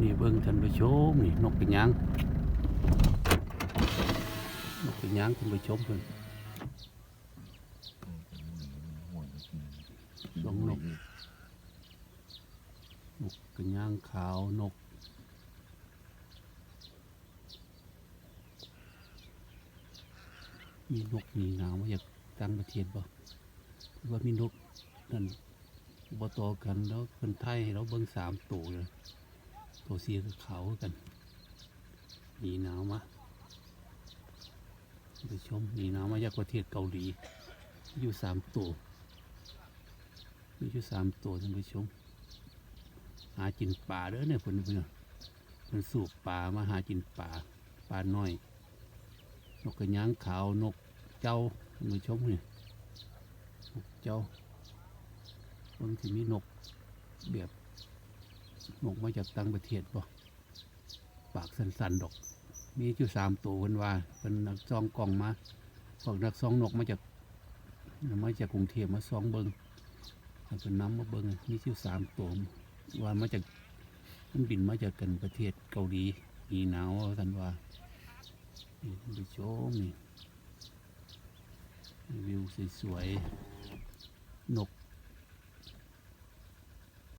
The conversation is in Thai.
นี่เบิ่งท่านผู้ชมนี่นกกระยางนกกระยางท่านผู้ชมเพิ่นลงนกนกกระยางขาวนกมีนกมีหนาวมาจากต่างประเทศบ่ว่ามีนกนั่นบ่ต่อกันแล้วคนไทยเราเบิ่งสามตัวเลย ตัวสีกับขาวกันมีหนาวมาท่านผู้ชมมีหนาวมาจากประเทศเกาหลี อยู่สามตัวมีอยู่สามตัวท่านผู้ชม หากินป่าเด้อเนี่ยเพิ่นเพิ่นน่ะเพิ่นสูบป่ามาหากินป่าปลาน้อย นกกระยางขาวนกเจ้าท่านผู้ชมเนี่ยนกเจ้าบางทีมีนกแบบ นกมาจากต่างประเทศบ่ปากสันๆดอก มีอยู่สามตัวเพิ่นว่าเพิ่นนักซองกล่องมาพวกนักซองนกมาจากมาจากกรุงเทพมาซองเบิงเอาเป็นน้ำมาเบิ้งมีชื่สามตัวว่ามาจากมันบินมาจากกันประเทศเกาหลีมีหนาวว่าท่านว่านี่ท่านผู้ชมนี่วิวสวยๆนก